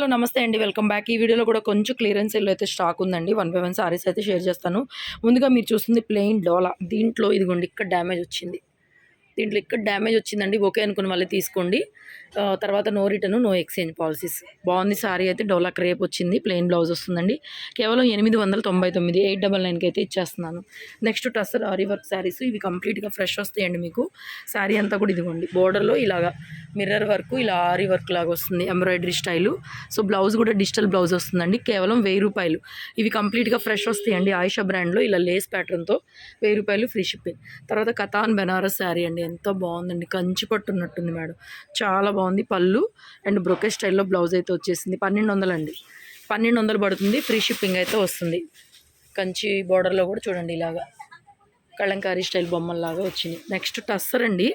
Hello నమస్తే అండి. Welcome back. ఈ వీడియోలో కూడా కొంచెం క్లియరెన్స్ ఎల్లో అయితే స్టాక్ ఉందండి. వన్ బై వన్ సారీస్ అయితే షేర్ చేస్తాను. ముందుగా మీరు చూస్తుంది ప్లెయిన్ డోలా. దీంట్లో ఇదిగోండి ఇక్కడ డ్యామేజ్ వచ్చింది. దీంట్లో ఇక్కడ డ్యామేజ్ వచ్చిందండి. ఓకే అనుకుని వాళ్ళే తీసుకోండి. తర్వాత no return no exchange policies. బాగుంది సారీ అయితే డోలా క్రేప్ వచ్చింది ప్లెయిన్ బ్లౌజ్ వస్తుందండి. కేవలం ఎనిమిది వందల తొంభై తొమ్మిది ఎయిట్ డబల్ నైన్కి అయితే ఇచ్చేస్తున్నాను. నెక్స్ట్ టస్సర్ ఆరీ వర్క్ శారీస్ ఇవి కంప్లీట్గా ఫ్రెష్ వస్తాయండి మీకు. శారీ అంతా కూడా ఇదిగోండి బోర్డర్లో ఇలాగా మిర్రర్ వర్క్ ఇలా ఆరీ వర్క్ లాగా వస్తుంది ఎంబ్రాయిడరీ స్టైలు. సో బ్లౌజ్ కూడా డిజిటల్ బ్లౌజ్ వస్తుందండి కేవలం వెయ్యి రూపాయలు. ఇవి కంప్లీట్గా ఫ్రెష్ వస్తాయండి ఆయిషా బ్రాండ్లో ఇలా లేస్ ప్యాటర్న్తో వెయ్యి రూపాయలు ఫ్రీ షిప్పింగ్. తర్వాత కథాన్ బెనారస్ శారీ అండి ఎంత బాగుందండి కంచి పట్టున్నట్టుంది మేడం. చాలా బాగుంది పళ్ళు. అండ్ బ్రొకే స్టైల్లో బ్లౌజ్ అయితే వచ్చేసింది. పన్నెండు వందలు అండి. పన్నెండు వందలు పడుతుంది. ఫ్రీ షిప్పింగ్ అయితే వస్తుంది. కంచి బార్డర్లో కూడా చూడండి ఇలాగా. కళంకారీ స్టైల్ బొమ్మల్లాగా వచ్చింది. నెక్స్ట్ టస్సర్ అండి.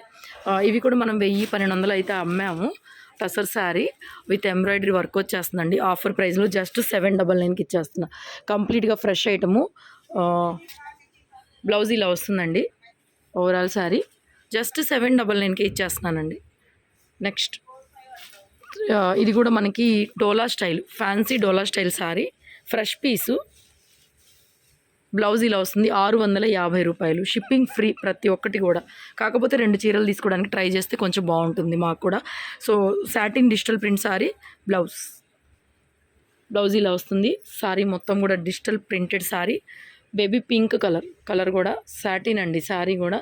ఇవి కూడా మనం వెయ్యి పన్నెండు వందలు అయితే అమ్మాము. Tussar sari with embroidery work వచ్చేస్తుందండి. ఆఫర్ ప్రైస్లో జస్ట్ సెవెన్ డబల్ నైన్కి ఇచ్చేస్తున్నా. కంప్లీట్గా ఫ్రెష్ ఐటము. బ్లౌజ్ ఇలా వస్తుందండి. Overall sari. Just seven double నైన్కి ఇచ్చేస్తున్నానండి. నెక్స్ట్. ఇది కూడా మనకి Dola style fancy Dola style sari fresh piece. Blouse ఇలా వస్తుంది ఆరు వందల యాభై రూపాయలు. షిప్పింగ్ ఫ్రీ ప్రతి ఒక్కటి కూడా. కాకపోతే రెండు చీరలు తీసుకోవడానికి ట్రై చేస్తే కొంచెం బాగుంటుంది మాకు కూడా. So satin digital print sari blouse. Blouse ఇలా వస్తుంది శారీ మొత్తం కూడా digital printed sari baby pink colour colour కూడా సాటిన్ అండి సారీ కూడా.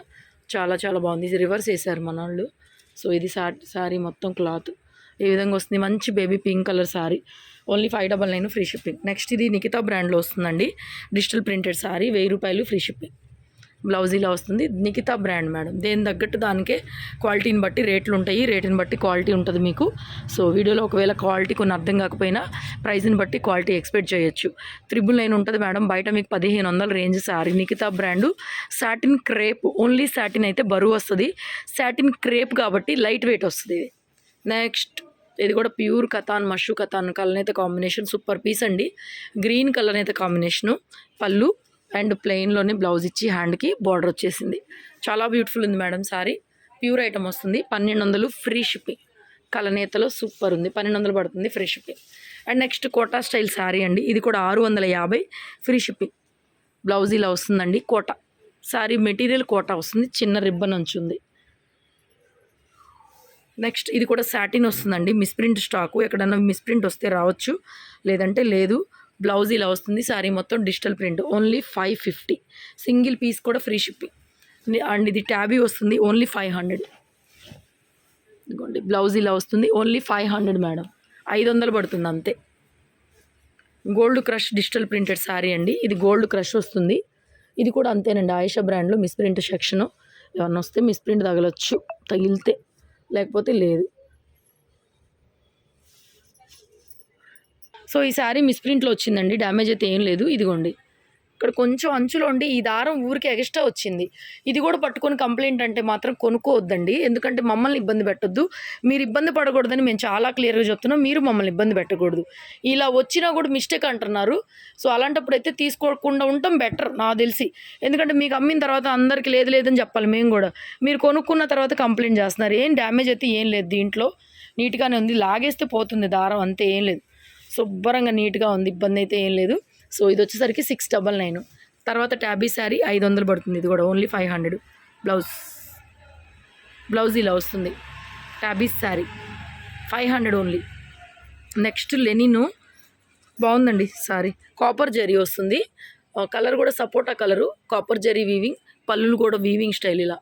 చాలా చాలా బాగుంది. రివర్స్ వేశారు మన వాళ్ళు. సో ఇది సా సారీ మొత్తం క్లాత్. ఈ విధంగా వస్తుంది. మంచి baby pink colour sari. Only five double nine free shipping. Next ఇది నిఖితా బ్రాండ్లో వస్తుందండి. Digital printed sari. వెయ్యి రూపాయలు ఫ్రీ షిప్పింగ్. బ్లౌజ్ ఇలా వస్తుంది. Nikhita brand madam. దేని తగ్గట్టు దానికే క్వాలిటీని బట్టి రేట్లు ఉంటాయి. రేటుని బట్టి క్వాలిటీ ఉంటుంది మీకు. సో వీడియోలో ఒకవేళ క్వాలిటీ కొన్ని అర్థం కాకపోయినా ప్రైస్ని బట్టి క్వాలిటీ ఎక్స్పెక్ట్ చేయొచ్చు. త్రిబుల్ నైన్ ఉంటుంది మేడం. బయట మీకు పదిహేను వందల range sari Nikhita brand. Satin crepe. Only satin అయితే బరువు వస్తుంది. సాటిన్ క్రేప్ కాబట్టి లైట్ వెయిట్ వస్తుంది. ఇది నెక్స్ట్ ఇది కూడా ప్యూర్ కథాన్ మషు కథాన్. కలర్ అయితే కాంబినేషన్ సూపర్ పీస్ అండి. గ్రీన్ కలర్ అయితే కాంబినేషను. పళ్ళు. అండ్ ప్లెయిన్లోనే బ్లౌజ్ ఇచ్చి హ్యాండ్కి బార్డర్ వచ్చేసింది. చాలా బ్యూటిఫుల్ ఉంది మేడం సారీ. ప్యూర్ ఐటమ్ వస్తుంది. పన్నెండు వందలు ఫ్రీ షిప్పింగ్. కలనేతలో సూపర్ ఉంది. పన్నెండు వందలు పడుతుంది free shipping. And next Kota style sari అండి. ఇది కూడా ఆరు వందల యాభై ఫ్రీ షిప్పింగ్. బ్లౌజ్ ఇలా వస్తుందండి. కోటా. శారీ మెటీరియల్ కోటా వస్తుంది. చిన్న రిబ్బన్ ఉంది నెక్స్ట్ ఇది కూడా సాటిన్ వస్తుందండి. Misprint stock. ఎక్కడన్నా మిస్ప్రింట్ వస్తే రావచ్చు. లేదంటే లేదు. బ్లౌజ్ ఇలా వస్తుంది శారీ మొత్తం digital print only five fifty. Single piece కూడా ఫ్రీ షిప్పింగ్. అండ్ ఇది ట్యాబీ వస్తుంది ఓన్లీ ఫైవ్ హండ్రెడ్. ఇదిగోండి బ్లౌజ్ ఇలా వస్తుంది ఓన్లీ ఫైవ్ హండ్రెడ్ మేడం. ఐదు వందలు పడుతుంది అంతే. Gold crush digital printed sari అండి ఇది గోల్డ్ క్రష్ వస్తుంది. ఇది కూడా అంతేనండి ఆయిషా బ్రాండ్లో మిస్ప్రింట్ సెక్షను. ఎవరినొస్తే వస్తే మిస్ప్రింట్ తగలొచ్చు తగిలితే. లేకపోతే లేదు. సో ఈ శారీ మిస్ప్రింట్లో వచ్చిందండి. డ్యామేజ్ అయితే ఏం లేదు. ఇదిగోండి. ఇక్కడ కొంచెం అంచులో ఉండి ఈ దారం ఊరికి ఎక్స్ట్రా వచ్చింది. ఇది కూడా పట్టుకొని కంప్లైంట్ అంటే మాత్రం కొనుక్కోవద్దండి. ఎందుకంటే మమ్మల్ని ఇబ్బంది పెట్టొద్దు. మీరు ఇబ్బంది పడకూడదని మేము చాలా క్లియర్గా చెప్తున్నాం. మీరు మమ్మల్ని ఇబ్బంది పెట్టకూడదు. ఇలా వచ్చినా కూడా మిస్టేక్ అంటున్నారు. సో అలాంటప్పుడు అయితే తీసుకోకుండా ఉండటం బెటర్ నాకు తెలిసి. ఎందుకంటే మీకు అమ్మిన తర్వాత అందరికీ లేదు లేదని చెప్పాలి మేము కూడా. మీరు కొనుక్కున్న తర్వాత కంప్లైంట్ చేస్తున్నారు. ఏం డ్యామేజ్ అయితే ఏం లేదు దీంట్లో. నీట్గానే ఉంది. లాగేస్తే పోతుంది దారం. అంతే ఏం లేదు. శుభ్రంగా నీట్గా ఉంది ఇబ్బంది అయితే ఏం లేదు. సో ఇది వచ్చేసరికి సిక్స్ డబల్ నైన్ తర్వాత ట్యాబీ శారీ ఐదు వందలు పడుతుంది ఇది కూడా only five hundred blouse blouse ఇలా వస్తుంది. Tabbies sari five hundred only next linen బాగుందండి సారీ కాపర్ జరీ వస్తుంది. కలర్ కూడా sapota colour copper zari weaving పళ్ళులు కూడా వీవింగ్ స్టైల్ ఇలా.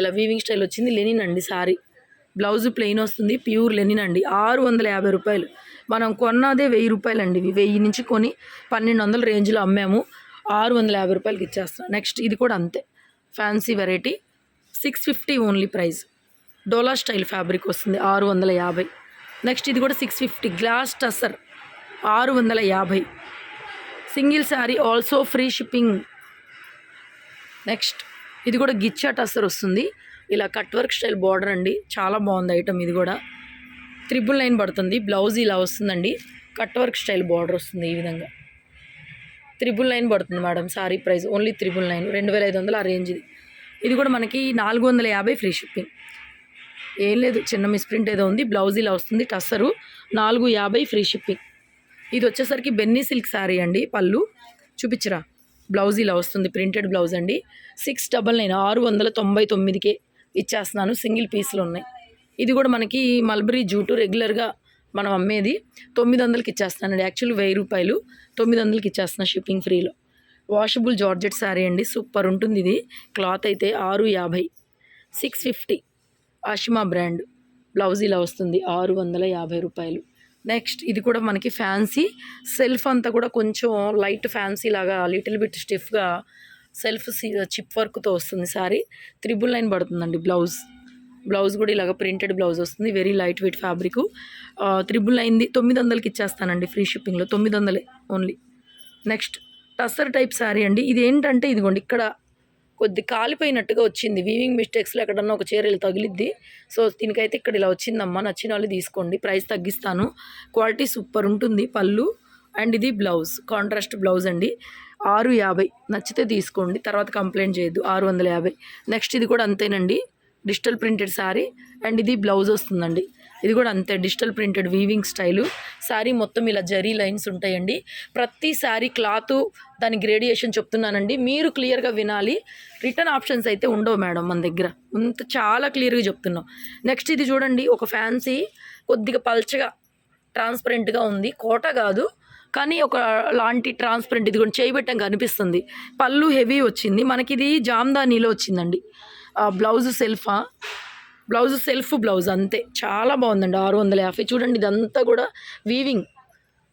ఇలా వీవింగ్ స్టైల్ వచ్చింది లెనిన్ అండి సారీ బ్లౌజ్ ప్లెయిన్ వస్తుంది ప్యూర్ లెనిన్ అండి. ఆరు వందల యాభై రూపాయలు. మనం కొన్నదే వెయ్యి రూపాయలు అండి ఇవి. వెయ్యి నుంచి కొని పన్నెండు వందల రేంజ్లో అమ్మాము. ఆరు వందల యాభై రూపాయలకి ఇచ్చేస్తాం నెక్స్ట్ ఇది కూడా అంతే. Fancy variety six fifty only price Dola style fabric వస్తుంది. ఆరు వందల యాభై. నెక్స్ట్ ఇది కూడా సిక్స్ ఫిఫ్టీ గ్లాస్ టసర్ ఆరు వందల యాభై. Single sari also free shipping next ఇది కూడా గిచ్చా టసర్ వస్తుంది. ఇలా కట్ వర్క్ స్టైల్ బార్డర్ అండి. చాలా బాగుంది ఐటమ్ ఇది కూడా. త్రిబుల్ నైన్ పడుతుంది. బ్లౌజ్ ఇలా వస్తుందండి. కట్ వర్క్ స్టైల్ బార్డర్ వస్తుంది ఈ విధంగా. త్రిబుల్ నైన్ పడుతుంది madam sari price. Only triple nine. రెండు వేల ఐదు వందలు ఆ రేంజ్ ఇది. ఇది కూడా మనకి నాలుగు వందల యాభై ఫ్రీ షిప్పింగ్. ఏం లేదు. చిన్న మిస్ప్రింట్ ఏదో ఉంది. బ్లౌజ్ ఇలా వస్తుంది. టస్సరు. నాలుగు యాభై ఫ్రీ షిప్పింగ్. ఇది వచ్చేసరికి బెన్నీ సిల్క్ శారీ అండి. పళ్ళు. చూపించరా. బ్లౌజ్ ఇలా వస్తుంది. ప్రింటెడ్ బ్లౌజ్ అండి. Six double nine. ఆరు వందల తొంభై తొమ్మిదికే ఇచ్చేస్తున్నాను. సింగిల్ పీస్లు ఉన్నాయి. ఇది కూడా మనకి మల్బరీ జూటు రెగ్యులర్గా మనం అమ్మేది. తొమ్మిది వందలకి ఇచ్చేస్తానండి యాక్చువల్ వెయ్యి రూపాయలు. తొమ్మిది వందలకి ఇచ్చేస్తున్నాను షిప్పింగ్ ఫ్రీలో. వాషబుల్ జార్జెట్ శారీ అండి. సూపర్ ఉంటుంది ఇది. క్లాత్ అయితే ఆరు యాభై. Six fifty. Ashima brand. Blouse ఇలా వస్తుంది. ఆరు వందల యాభై రూపాయలు. నెక్స్ట్ ఇది కూడా మనకి ఫ్యాన్సీ. సెల్ఫ్ అంతా కూడా కొంచెం లైట్ ఫ్యాన్సీ లాగా లిటిల్ బిట్ స్టిఫ్గా సెల్ఫ్ చిప్ వర్క్తో వస్తుంది సారీ త్రిబుల్ లైన్ పడుతుందండి బ్లౌజ్. బ్లౌజ్ కూడా ఇలాగ ప్రింటెడ్ బ్లౌజ్ వస్తుంది. Very light weight fabric triple అయింది తొమ్మిది వందలకి ఇచ్చేస్తానండి ఫ్రీ షిప్పింగ్లో తొమ్మిది వందలే only next tussar type sari అండి. ఇది ఏంటంటే ఇదిగోండి ఇక్కడ కొద్ది కాలిపోయినట్టుగా వచ్చింది. వీవింగ్ మిస్టేక్స్లో ఎక్కడన్నా ఒక చీర ఇలా తగిలిద్ది. సో దీనికైతే ఇక్కడ ఇలా వచ్చిందమ్మా. నచ్చిన వాళ్ళు తీసుకోండి. ప్రైస్ తగ్గిస్తాను. క్వాలిటీ సూపర్ ఉంటుంది పళ్ళు. అండ్ ఇది బ్లౌజ్ కాంట్రాస్ట్ బ్లౌజ్ అండి. ఆరు యాభై నచ్చితే తీసుకోండి. తర్వాత కంప్లైంట్ చేయొద్దు. ఆరు వందల యాభై. నెక్స్ట్ ఇది కూడా అంతేనండి. డిజిటల్ ప్రింటెడ్ శారీ అండ్ ఇది బ్లౌజ్ వస్తుందండి. ఇది కూడా అంతే digital printed weaving style. Sari మొత్తం ఇలా జరీ లైన్స్ ఉంటాయండి. ప్రతి శారీ క్లాత్ దాని గ్రేడియేషన్ చెప్తున్నానండి. మీరు క్లియర్గా వినాలి. రిటర్న్ ఆప్షన్స్ అయితే ఉండవు మేడం మన దగ్గర. అంత చాలా క్లియర్గా చెప్తున్నాం. నెక్స్ట్ ఇది చూడండి ఒక ఫ్యాన్సీ కొద్దిగా పల్చగా ట్రాన్స్పరెంట్గా ఉంది. కోట కాదు కానీ ఒక లాంటి ట్రాన్స్పరెంట్ ఇది కూడా చేయబెట్టం కనిపిస్తుంది పళ్ళు హెవీ వచ్చింది. మనకి ఇది జామ్దానీలో వచ్చిందండి. బ్లౌజ్ సెల్ఫా? బ్లౌజ్ సెల్ఫ్ బ్లౌజ్ అంతే. చాలా బాగుందండి ఆరు వందల యాభై. చూడండి ఇదంతా కూడా వీవింగ్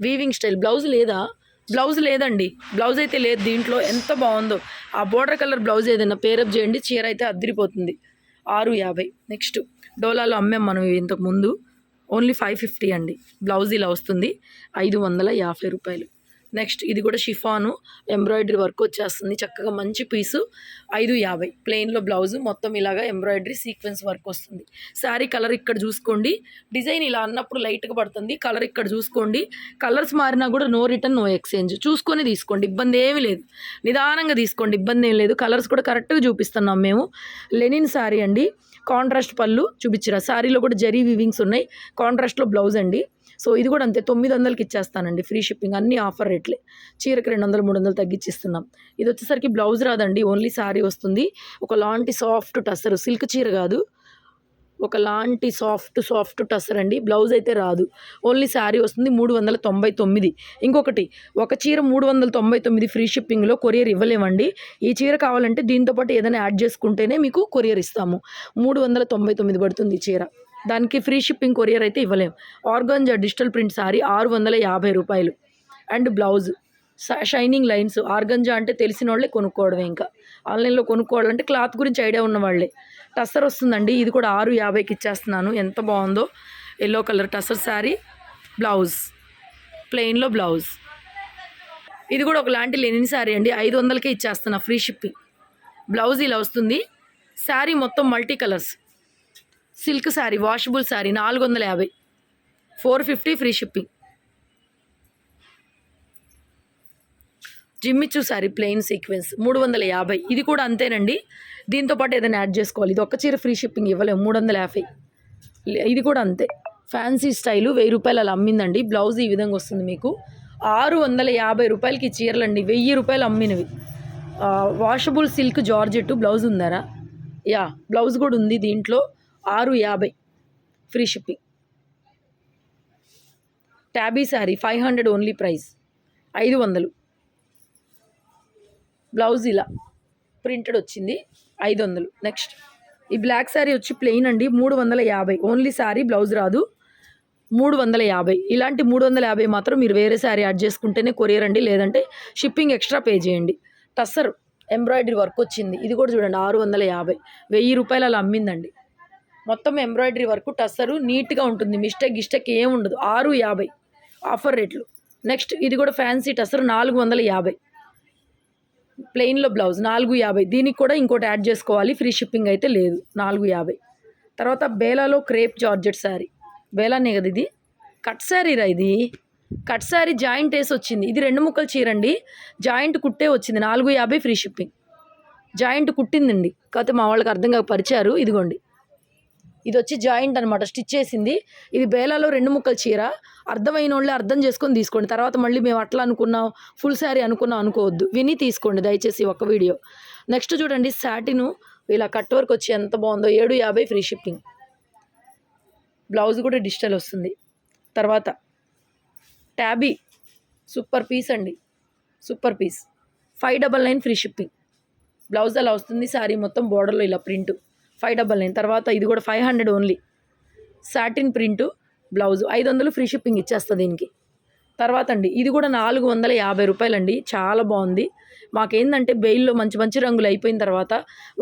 వీవింగ్ స్టైల్ బ్లౌజ్ లేదా? బ్లౌజ్ లేదండి. బ్లౌజ్ అయితే లేదు దీంట్లో. ఎంత బాగుందో. ఆ బోర్డర్ కలర్ బ్లౌజ్ ఏదైనా పేరప్ చేయండి చీర అయితే అద్దరిపోతుంది. ఆరు యాభై నెక్స్ట్ డోలాలో అమ్మాం మనం ఇంతకు ముందు. ఓన్లీ ఫైవ్ ఫిఫ్టీ అండి. బ్లౌజ్ ఇలా వస్తుంది. ఐదు వందల యాభై రూపాయలు. నెక్స్ట్ ఇది కూడా షిఫాను ఎంబ్రాయిడరీ వర్క్ వచ్చేస్తుంది. చక్కగా మంచి పీసు ఐదు యాభై. ప్లెయిన్లో బ్లౌజ్ మొత్తం ఇలాగా ఎంబ్రాయిడరీ సీక్వెన్స్ వర్క్ వస్తుంది. శారీ కలర్ ఇక్కడ చూసుకోండి. డిజైన్ ఇలా అన్నప్పుడు లైట్గా పడుతుంది. కలర్ ఇక్కడ చూసుకోండి. కలర్స్ మారినా కూడా నో రిటర్న్ నో ఎక్స్చేంజ్. చూసుకొని తీసుకోండి. ఇబ్బంది ఏమీ లేదు. నిదానంగా తీసుకోండి. ఇబ్బంది ఏం లేదు. కలర్స్ కూడా కరెక్ట్గా చూపిస్తున్నాం మేము. లెనిన్ శారీ అండి. కాంట్రాస్ట్ పళ్ళు చూపించరా. శారీలో కూడా జరీ వివింగ్స్ ఉన్నాయి. కాంట్రాస్ట్లో బ్లౌజ్ అండి. సో ఇది కూడా అంతే తొమ్మిది వందలకి ఇచ్చేస్తానండి ఫ్రీ షిప్పింగ్ అన్ని ఆఫర్ రేట్లే. చీరకి రెండు వందలు మూడు వందలు తగ్గించిస్తున్నాం ఇది వచ్చేసరికి బ్లౌజ్ రాదండి ఓన్లీ శారీ వస్తుంది. ఒక లాంటి సాఫ్ట్ టస్సర్ సిల్క్ చీర కాదు. ఒక లాంటి సాఫ్ట్ సాఫ్ట్ టసర్ అండి బ్లౌజ్ అయితే రాదు. ఓన్లీ శారీ వస్తుంది మూడు వందల తొంభై తొమ్మిది ఇంకొకటి ఒక చీర మూడు వందల తొంభై తొమ్మిది ఫ్రీ షిప్పింగ్లో కొరియర్ ఇవ్వలేమండి. ఈ చీర కావాలంటే దీంతో పాటు ఏదైనా యాడ్ చేసుకుంటేనే మీకు కొరియర్ ఇస్తాము. మూడు వందల తొంభై తొమ్మిది పడుతుంది ఈ చీర. దానికి ఫ్రీ షిప్పింగ్ కొరియర్ అయితే ఇవ్వలేము ఆర్గంజా డిజిటల్ ప్రింట్ సారీ ఆరు వందల యాభై రూపాయలు. And blouse. Shining lines. Organza అంటే తెలిసిన వాళ్ళే కొనుక్కోవడమే ఇంకా. ఆన్లైన్లో కొనుక్కోవాలంటే క్లాత్ గురించి ఐడియా ఉన్న వాళ్ళే టస్సర్ వస్తుందండి. ఇది కూడా ఆరు యాభైకి ఇచ్చేస్తున్నాను. ఎంత బాగుందో. Yellow colour tussar sari blouse. ప్లెయిన్లో blouse. ఇది కూడా ఒకలాంటి లెనిన్ శారీ అండి. ఐదు వందలకే ఇచ్చేస్తున్నా ఫ్రీ షిప్పింగ్. బ్లౌజ్ ఇలా వస్తుంది. శారీ మొత్తం multi colours. Silk sari washable sari నాలుగు వందల యాభై. Four fifty free shipping. జిమ్మిచ్చు sari plain sequence మూడు వందల యాభై. ఇది కూడా అంతేనండి. దీంతో పాటు ఏదైనా యాడ్ చేసుకోవాలి. ఇది ఒక్క చీర ఫ్రీ షిప్పింగ్ ఇవ్వలేము మూడు వందల యాభై. లే- ఇది కూడా అంతే. ఫ్యాన్సీ స్టైలు వెయ్యి రూపాయలు అలా అమ్మిందండి. బ్లౌజ్ ఈ విధంగా వస్తుంది మీకు. ఆరు వందల యాభై రూపాయలకి చీరలు అండి వెయ్యి రూపాయలు అమ్మినవి. వాషబుల్ సిల్క్ జార్జెట్ బ్లౌజ్ ఉందారా? యా బ్లౌజ్ కూడా ఉంది దీంట్లో. ఆరు యాభై. Free shipping. Tabby sari five hundred only price. ఐదు వందలు. బ్లౌజ్ ఇలా ప్రింటెడ్ వచ్చింది ఐదు వందలు. నెక్స్ట్. ఈ బ్లాక్ శారీ వచ్చి ప్లెయిన్ అండి మూడు వందల యాభై. ఓన్లీ శారీ బ్లౌజ్ రాదు. మూడు వందల యాభై. ఇలాంటి మూడు వందల యాభై మాత్రం మీరు వేరే శారీ యాడ్ చేసుకుంటేనే కొరియర్ అండి లేదంటే షిప్పింగ్ ఎక్స్ట్రా పే చేయండి. టస్సర్ ఎంబ్రాయిడరీ వర్క్ వచ్చింది. ఇది కూడా చూడండి ఆరు వందల యాభై. వెయ్యి రూపాయలు అలా అమ్మిందండి. మొత్తం ఎంబ్రాయిడరీ వర్క్ టస్సరు నీట్గా ఉంటుంది. మిస్టేక్ గిస్టేక్ ఏం ఉండదు. ఆరు యాభై ఆఫర్ రేట్లు. నెక్స్ట్ ఇది కూడా ఫ్యాన్సీ టస్సరు నాలుగు వందల యాభై. ప్లెయిన్లో బ్లౌజ్ నాలుగు యాభై. దీనికి కూడా ఇంకోటి యాడ్ చేసుకోవాలి. ఫ్రీ షిప్పింగ్ అయితే లేదు. నాలుగు యాభై. తర్వాత బేలాలో క్రేప్ జార్జెట్ శారీ. బేలానే కదా ఇది? కట్ శారీ రా ఇది. కట్ శారీ జాయింట్ వేసి వచ్చింది. ఇది రెండు ముక్కలు చీరండి. జాయింట్ కుట్టే వచ్చింది. నాలుగు యాభై ఫ్రీ షిప్పింగ్. జాయింట్ కుట్టిందండి. కాకపోతే మా వాళ్ళకి అర్థం కాక పరిచారు. ఇదిగోండి. ఇది వచ్చి జాయింట్ అనమాట స్టిచ్ చేసింది. ఇది బేలాలో రెండు ముక్కల చీర. అర్థమైన వాళ్ళే అర్థం చేసుకొని తీసుకోండి. తర్వాత మళ్ళీ మేము అట్లా అనుకున్నాం ఫుల్ శారీ అనుకున్నాం అనుకోవద్దు. విని తీసుకోండి దయచేసి ఒక వీడియో. నెక్స్ట్ చూడండి శాటిను ఇలా కట్ వర్క్ వచ్చి ఎంత బాగుందో ఏడు యాభై ఫ్రీ షిప్పింగ్. బ్లౌజ్ కూడా డిజిటల్ వస్తుంది. తర్వాత ట్యాబీ. సూపర్ పీస్ అండి. Super piece. Five double nine free shipping. Blouse అలా వస్తుంది శారీ మొత్తం బోర్డర్లో ఇలా ప్రింట్. Five double nine. తర్వాత ఇది కూడా five hundred only. Satin print blouse. ఐదు వందలు ఫ్రీ షిప్పింగ్ ఇచ్చేస్తా దీనికి. తర్వాత అండి ఇది కూడా నాలుగు వందల యాభై రూపాయలండి. చాలా బాగుంది. మాకేందంటే బెయిల్లో మంచి మంచి రంగులు అయిపోయిన తర్వాత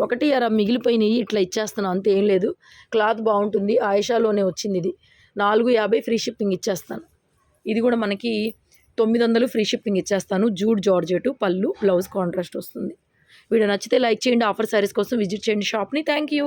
ఒకటి అర మిగిలిపోయినాయి ఇట్లా ఇచ్చేస్తున్నాను అంతే ఏం లేదు. క్లాత్ బాగుంటుంది. ఆయేషాలోనే వచ్చింది ఇది. నాలుగు యాభై ఫ్రీ షిప్పింగ్ ఇచ్చేస్తాను. ఇది కూడా మనకి తొమ్మిది వందలు ఫ్రీ షిప్పింగ్ ఇచ్చేస్తాను. జూడ్ జార్జెట్ పళ్ళు బ్లౌజ్ కాంట్రాస్ట్ వస్తుంది. వీడియో నచ్చితే లైక్ చేయండి ఆఫర్ సారీస్ కోసం విజిట్ చేయండి షాప్ని. Thank you.